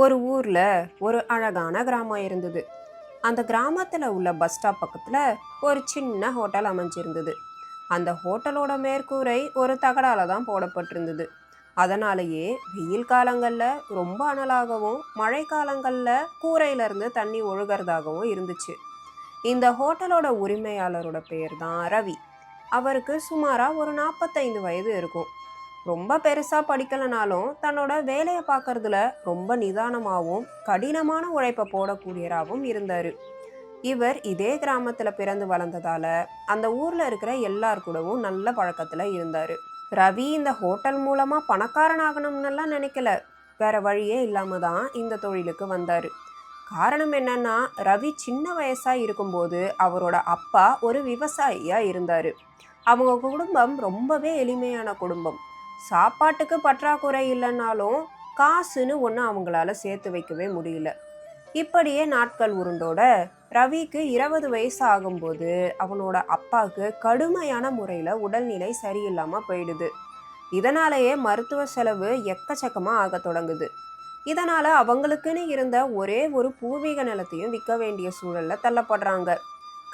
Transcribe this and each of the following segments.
ஒரு ஊரில் ஒரு அழகான கிராமம் இருந்தது. அந்த கிராமத்தில் உள்ள பஸ் ஸ்டாப் பக்கத்தில் ஒரு சின்ன ஹோட்டல் அமைஞ்சிருந்தது. அந்த ஹோட்டலோட மேற்கூரை ஒரு தகடால தான் போடப்பட்டிருந்தது. அதனாலேயே வெயில் காலங்களில் ரொம்ப அனலாகவும் மழை காலங்களில் கூரையிலேருந்து தண்ணி ஒழுகிறதாகவும் இருந்துச்சு. இந்த ஹோட்டலோட உரிமையாளரோட பெயர் தான் ரவி. அவருக்கு சுமாராக ஒரு நாற்பத்தைந்து வயது இருக்கும். ரொம்ப பெருசாக படிக்கலனாலும் தன்னோட வேலையை பார்க்கறதுல ரொம்ப நிதானமாகவும் கடினமான உழைப்பை போடக்கூடியராகவும் இருந்தார். இவர் இதே கிராமத்தில் பிறந்து வளர்ந்ததால அந்த ஊரில் இருக்கிற எல்லார் கூடவும் நல்ல பழக்கத்தில் இருந்தார். ரவி இந்த ஹோட்டல் மூலமாக பணக்காரன் ஆகணும்னெல்லாம் நினைக்கல. வேற வழியே இல்லாமல் தான் இந்த தொழிலுக்கு வந்தார். காரணம் என்னன்னா ரவி சின்ன வயசாக இருக்கும்போது அவரோட அப்பா ஒரு விவசாயியாக இருந்தார். அவங்க குடும்பம் ரொம்பவே எளிமையான குடும்பம். சாப்பாட்டுக்கு பற்றாக்குறை இல்லைன்னாலும் காசுன்னு ஒன்று அவங்களால சேர்த்து வைக்கவே முடியல. இப்படியே நாட்கள் உருண்டோட ரவிக்கு இருபது வயசு ஆகும்போது அவனோட அப்பாவுக்கு கடுமையான முறையில் உடல்நிலை சரியில்லாமல் போயிடுது. இதனாலேயே மருத்துவ செலவு எக்கச்சக்கமாக ஆக தொடங்குது. இதனால் அவங்களுக்குன்னு இருந்த ஒரே ஒரு பூர்வீக நிலத்தையும் விற்க வேண்டிய சூழலில் தள்ளப்படுறாங்க.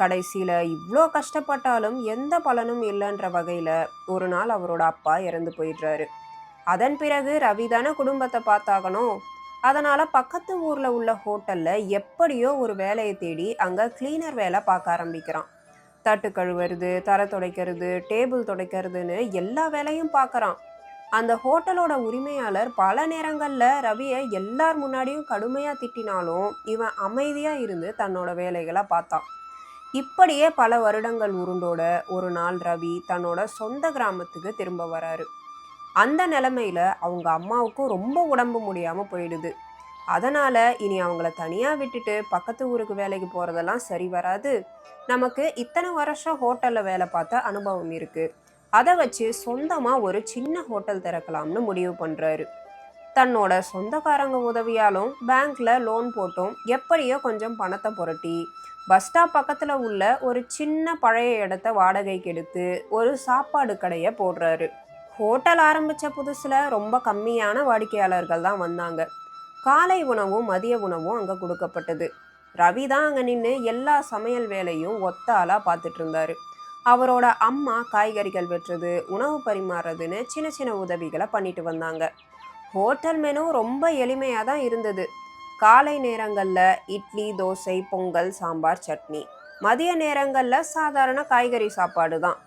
கடைசியில் இவ்வளோ கஷ்டப்பட்டாலும் எந்த பலனும் இல்லைன்ற வகையில் ஒரு நாள் அவரோட அப்பா இறந்து போயிடுறாரு. அதன் பிறகு ரவி தானே குடும்பத்தை பார்த்தாகணும். அதனால் பக்கத்து ஊரில் உள்ள ஹோட்டலில் எப்படியோ ஒரு வேலையை தேடி அங்கே கிளீனர் வேலை பார்க்க ஆரம்பிக்கிறான். தட்டு கழுவுறது தரை துடைக்கிறது டேபிள் துடைக்கிறதுன்னு எல்லா வேலையும் பார்க்குறான். அந்த ஹோட்டலோட உரிமையாளர் பல நேரங்களில் ரவியை எல்லார் முன்னாடியும் கடுமையாக திட்டினாலும் இவன் அமைதியாக இருந்து தன்னோட வேலைகளை பார்த்தான். இப்படியே பல வருடங்கள் உருண்டோட ஒரு நாள் ரவி தன்னோட சொந்த கிராமத்துக்கு திரும்ப வராரு. அந்த நிலமையில அவங்க அம்மாவுக்கும் ரொம்ப உடம்பு முடியாம போயிடுது. அதனால இனி அவங்கள தனியா விட்டுட்டு பக்கத்து ஊருக்கு வேலைக்கு போறதெல்லாம் சரி வராது. நமக்கு இத்தனை வருஷம் ஹோட்டல்ல வேலை பார்த்த அனுபவம் இருக்கு. அதை வச்சு சொந்தமா ஒரு சின்ன ஹோட்டல் திறக்கலாம்னு முடிவு பண்றாரு. தன்னோட சொந்தக்காரங்க உதவியாலும் பேங்க்ல லோன் போட்டும். எப்படியோ கொஞ்சம் பணத்தை புரட்டி பஸ் ஸ்டாப் பக்கத்தில் உள்ள ஒரு சின்ன பழைய இடத்த வாடகைக்கு எடுத்து ஒரு சாப்பாடு கடையை போடுறாரு. ஹோட்டல் ஆரம்பித்த புதுசில் ரொம்ப கம்மியான வாடிக்கையாளர்கள் தான் வந்தாங்க. காலை உணவும் மதிய உணவும் அங்கே கொடுக்கப்பட்டது. ரவி தான் அங்கே நின்று எல்லா சமையல் வேலையும் ஒத்த பார்த்துட்டு இருந்தாரு. அவரோட அம்மா காய்கறிகள் வெட்டுறது உணவு பரிமாறுறதுன்னு சின்ன சின்ன உதவிகளை பண்ணிட்டு வந்தாங்க. ஹோட்டல் மெனு ரொம்ப எளிமையாக தான் இருந்தது. காலை நேரங்களில் இட்லி தோசை பொங்கல் சாம்பார் சட்னி. மதிய நேரங்களில் சாதாரண காய்கறி சாப்பாடு தான்.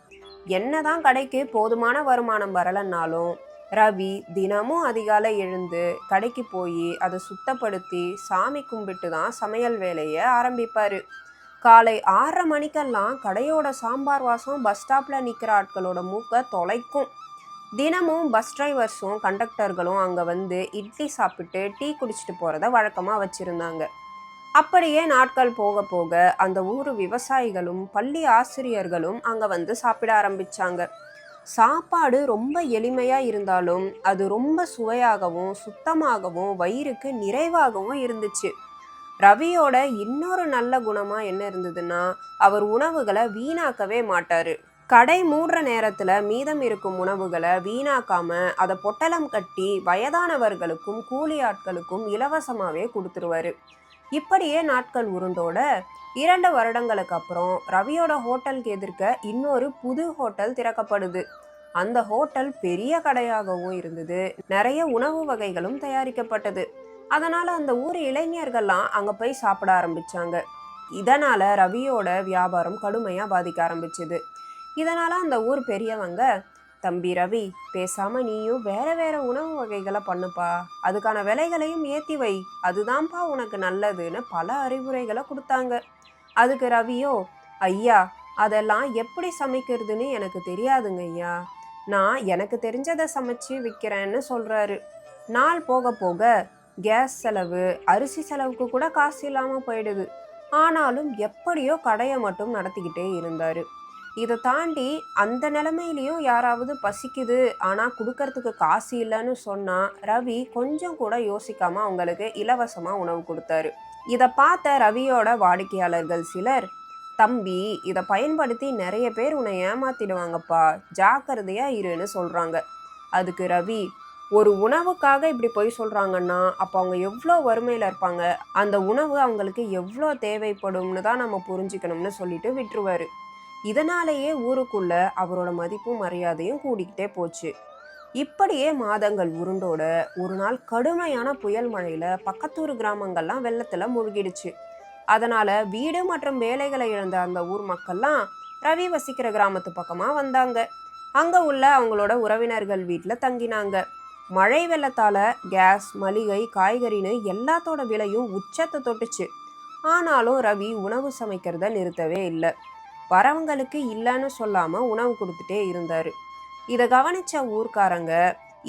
என்ன தான் கடைக்கு போதுமான வருமானம் வரலன்னாலும் ரவி தினமும் அதிகாலை எழுந்து கடைக்கு போய் அதை சுத்தப்படுத்தி சாமி கும்பிட்டு தான் சமையல் வேலையை ஆரம்பிப்பார். காலை ஆறரை மணிக்கெல்லாம் கடையோட சாம்பார் வாசம் பஸ் ஸ்டாப்பில் நிற்கிற ஆட்களோட மூக்கை தொலைக்கும். தினமும் பஸ் டிரைவர்ஸும் கண்டக்டர்களும் அங்கே வந்து இட்லி சாப்பிட்டு டீ குடிச்சிட்டு போகிறத வழக்கமாக வச்சுருந்தாங்க. அப்படியே நாட்கள் போக போக அந்த ஊர் விவசாயிகளும் பள்ளி ஆசிரியர்களும் அங்கே வந்து சாப்பிட ஆரம்பித்தாங்க சாப்பாடு ரொம்ப எளிமையாக இருந்தாலும் அது ரொம்ப சுவையாகவும் சுத்தமாகவும் வயிறுக்கு நிறைவாகவும் இருந்துச்சு. ரவியோட இன்னொரு நல்ல குணமாக என்ன இருந்ததுன்னா அவர் உணவுகளை வீணாக்கவே மாட்டார். கடை மூடுற நேரத்தில் மீதம் இருக்கும் உணவுகளை வீணாக்காம அதை பொட்டலம் கட்டி வயதானவர்களுக்கும் கூலி ஆட்களுக்கும் இலவசமாகவே கொடுத்துருவாரு. இப்படியே நாட்கள் உருண்டோட இரண்டு வருடங்களுக்கு அப்புறம் ரவியோட ஹோட்டலுக்கு எதிர்க்க இன்னொரு புது ஹோட்டல் திறக்கப்படுது. அந்த ஹோட்டல் பெரிய கடையாகவும் இருந்தது. நிறைய உணவு வகைகளும் தயாரிக்கப்பட்டது. அதனால் அந்த ஊர் இளைஞர்கள்லாம் அங்கே போய் சாப்பிட ஆரம்பித்தாங்க இதனால் ரவியோட வியாபாரம் கடுமையாக பாதிக்க ஆரம்பிச்சது. இதனால் அந்த ஊர் பெரியவங்க தம்பி ரவி பேசாமல் நீயும் வேற வேற உணவு வகைகளை பண்ணுப்பா. அதுக்கான விலைகளையும் ஏற்றி வை. அதுதான்ப்பா உனக்கு நல்லதுன்னு பல அறிவுரைகளை கொடுத்தாங்க. அதுக்கு ரவியோ ஐயா அதெல்லாம் எப்படி சமைக்கிறதுன்னு எனக்கு தெரியாதுங்க ஐயா. நான் எனக்கு தெரிஞ்சதை சமைச்சு விற்கிறேன்னு சொல்கிறாரு நாள் போக போக கேஸ் செலவு அரிசி செலவுக்கு கூட காசு இல்லாமல் போயிடுது. ஆனாலும் எப்படியோ கடையை மட்டும் நடத்திக்கிட்டே இருந்தார். இதை தாண்டி அந்த நிலமையிலையும் யாராவது பசிக்குது ஆனால் கொடுக்கறதுக்கு காசு இல்லைன்னு சொன்னால் ரவி கொஞ்சம் கூட யோசிக்காமல் அவங்களுக்கு இலவசமாக உணவு கொடுத்தாரு. இதை பார்த்த ரவியோட வாடிக்கையாளர்கள் சிலர் தம்பி இதை பயன்படுத்தி நிறைய பேர் உன்னை ஏமாத்திடுவாங்கப்பா ஜாக்கிரதையாக இருன்னு சொல்கிறாங்க அதுக்கு ரவி ஒரு உணவுக்காக இப்படி போய் சொல்கிறாங்கன்னா அப்போ அவங்க எவ்வளோ வறுமையில் இருப்பாங்க? அந்த உணவு அவங்களுக்கு எவ்வளோ தேவைப்படும்னு தான் நம்ம புரிஞ்சுக்கணும்னு சொல்லிட்டு விட்டுருவாரு. இதனாலேயே ஊருக்குள்ள அவரோட மதிப்பும் மரியாதையும் கூடிக்கிட்டே போச்சு. இப்படியே மாதங்கள் உருண்டோட ஒரு நாள் கடுமையான புயல் மழையில பக்கத்தூர் கிராமங்கள்லாம் வெள்ளத்துல மூழ்கிடுச்சு. அதனால வீடு மற்றும் வேலைகளை இழந்த அந்த ஊர் மக்கள்லாம் ரவி வசிக்கிற கிராமத்து பக்கமா வந்தாங்க. அங்க உள்ள அவங்களோட உறவினர்கள் வீட்டில் தங்கினாங்க. மழை வெள்ளத்தால கேஸ் மளிகை காய்கறின்னு எல்லாத்தோட விலையும் உச்சத்தை தொட்டுச்சு. ஆனாலும் ரவி உணவு சமைக்கிறத நிறுத்தவே இல்லை. வரவங்களுக்கு இல்லைன்னு சொல்லாமல் உணவு கொடுத்துட்டே இருந்தார். இதை கவனித்த ஊர்க்காரங்க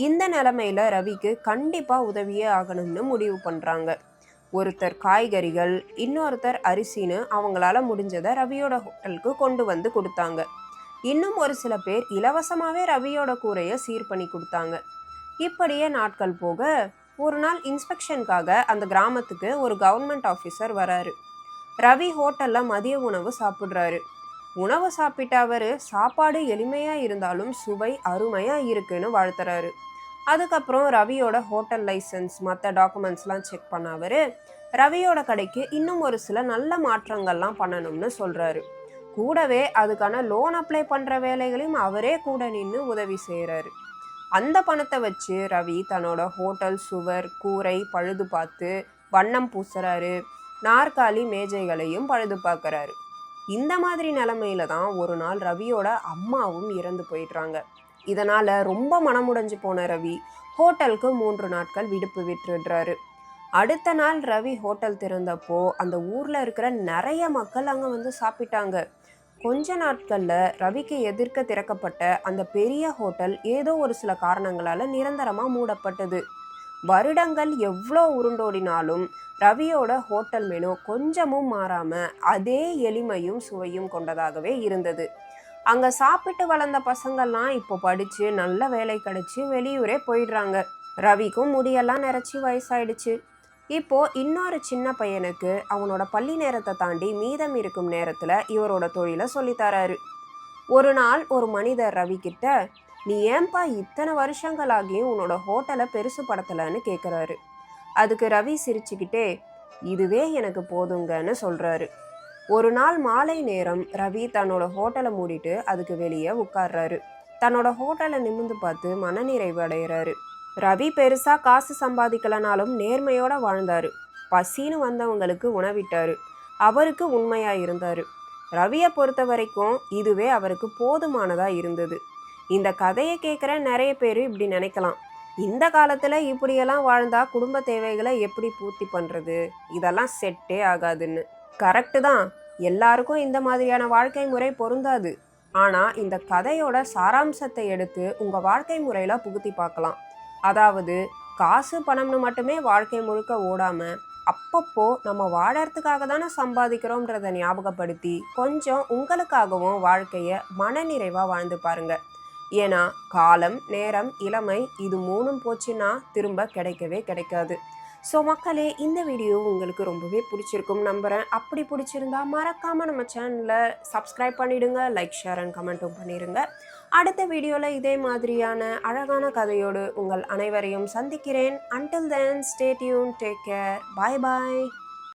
இந்த நிலமையில ரவிக்கு கண்டிப்பாக உதவியே ஆகணும்னு முடிவு பண்ணுறாங்க ஒருத்தர் காய்கறிகள் இன்னொருத்தர் அரிசின்னு அவங்களால முடிஞ்சதை ரவியோட ஹோட்டலுக்கு கொண்டு வந்து கொடுத்தாங்க. இன்னும் ஒரு சில பேர் இலவசமாகவே ரவியோட கூரையை சீர் பண்ணி கொடுத்தாங்க. இப்படியே நாட்கள் போக ஒரு நாள் இன்ஸ்பெக்ஷனுக்காக அந்த கிராமத்துக்கு ஒரு கவர்மெண்ட் ஆஃபீஸர் வராரு. ரவி ஹோட்டலில் மதிய உணவு சாப்பிட்றாரு. உணவு சாப்பிட்ட அவர் சாப்பாடு எளிமையாக இருந்தாலும் சுவை அருமையாக இருக்குன்னு வாழ்த்துறாரு. அதுக்கப்புறம் ரவியோட ஹோட்டல் லைசன்ஸ் மற்ற டாக்குமெண்ட்ஸ்லாம் செக் பண்ண அவர் ரவியோட கடைக்கு இன்னும் ஒரு சில நல்ல மாற்றங்கள்லாம் பண்ணணும்னு சொல்கிறாரு கூடவே அதுக்கான லோன் அப்ளை பண்ணுற வேலைகளையும் அவரே கூட நின்று உதவி செய்கிறாரு அந்த பணத்தை வச்சு ரவி தன்னோட ஹோட்டல் சுவர் கூரை பழுது பார்த்து வண்ணம் பூசுறாரு. நாற்காலி மேஜைகளையும் பழுது பார்க்குறாரு. இந்த மாதிரி நிலமையில தான் ஒரு நாள் ரவியோட அம்மாவும் இறந்து போயிடுறாங்க. இதனால் ரொம்ப மனமுடைஞ்சு போன ரவி ஹோட்டலுக்கு மூன்று நாட்கள் விடுப்பு விட்டுடுறாரு. அடுத்த நாள் ரவி ஹோட்டல் திறந்தப்போ அந்த ஊரில் இருக்கிற நிறைய மக்கள் அங்கே வந்து சாப்பிட்டாங்க. கொஞ்ச நாட்களில் ரவிக்கு எதிர்க்க திறக்கப்பட்ட அந்த பெரிய ஹோட்டல் ஏதோ ஒரு சில காரணங்களால் நிரந்தரமாக மூடப்பட்டது. வருடங்கள் எவ்வளோ உருண்டோடினாலும் ரவியோட ஹோட்டல் மெனு கொஞ்சமும் மாறாமல் அதே எளிமையும் சுவையும் கொண்டதாகவே இருந்தது. அங்கே சாப்பிட்டு வளர்ந்த பசங்கள்லாம் இப்போ படித்து நல்ல வேலை கிடச்சி வெளியூரே போயிடுறாங்க. ரவிக்கும் முடியெல்லாம் நிறச்சி வயசாயிடுச்சு. இப்போ இன்னொரு சின்ன பையனுக்கு அவனோட பள்ளி நேரத்தை தாண்டி மீதம் இருக்கும் நேரத்தில் இவரோட தொழிலை சொல்லித்தராரு ஒரு நாள் ஒரு மனிதர் ரவி கிட்ட நீ ஏன்பா இத்தனை வருஷங்களாகியும் உன்னோட ஹோட்டலை பெருசு படுத்தலைன்னு கேட்குறாரு அதுக்கு ரவி சிரிச்சுக்கிட்டே இதுவே எனக்கு போதுங்கன்னு சொல்கிறாரு ஒரு நாள் மாலை நேரம் ரவி தன்னோட ஹோட்டலை மூடிட்டு அதுக்கு வெளியே உட்கார்றாரு. தன்னோட ஹோட்டலை நிமிர்ந்து பார்த்து மனநிறைவு அடைகிறாரு. ரவி பெருசாக காசு சம்பாதிக்கலனாலும் நேர்மையோட வாழ்ந்தாரு. பசின்னு வந்தவங்களுக்கு உணவிட்டாரு. அவருக்கு உண்மையாக இருந்தார். ரவியை பொறுத்த வரைக்கும் இதுவே அவருக்கு போதுமானதாக இருந்தது. இந்த கதையை கேட்குற நிறைய பேர் இப்படி நினைக்கலாம். இந்த காலத்தில் இப்படியெல்லாம் வாழ்ந்தா குடும்ப தேவைகளை எப்படி பூர்த்தி பண்ணுறது இதெல்லாம் செட்டே ஆகாதுன்னு. கரெக்டு தான். எல்லாருக்கும் இந்த மாதிரியான வாழ்க்கை முறை பொருந்தாது. ஆனால் இந்த கதையோட சாராம்சத்தை எடுத்து உங்கள் வாழ்க்கை முறையில் புகுத்தி பார்க்கலாம். அதாவது காசு பணம்னு மட்டுமே வாழ்க்கை முழுக்க ஓடாமல் அப்பப்போ நம்ம வாழறதுக்காக தானே சம்பாதிக்கிறோன்றதை ஞாபகப்படுத்தி கொஞ்சம் உங்களுக்காகவும் வாழ்க்கையை மனநிறைவாக வாழ்ந்து பாருங்கள் ஏன்னா காலம் நேரம் இளமை இது மூணும் போச்சுன்னா திரும்ப கிடைக்கவே கிடைக்காது. ஸோ மக்களே இந்த வீடியோ உங்களுக்கு ரொம்பவே பிடிச்சிருக்கும் நம்புகிறேன் அப்படி பிடிச்சிருந்தா மறக்காமல் நம்ம சேனலை சப்ஸ்கிரைப் பண்ணிவிடுங்க லைக் ஷேர் அண்ட் கமெண்ட்டும் பண்ணிடுங்க அடுத்த வீடியோவில் இதே மாதிரியான அழகான கதையோடு உங்கள் அனைவரையும் சந்திக்கிறேன். Until then stay tune take care bye bye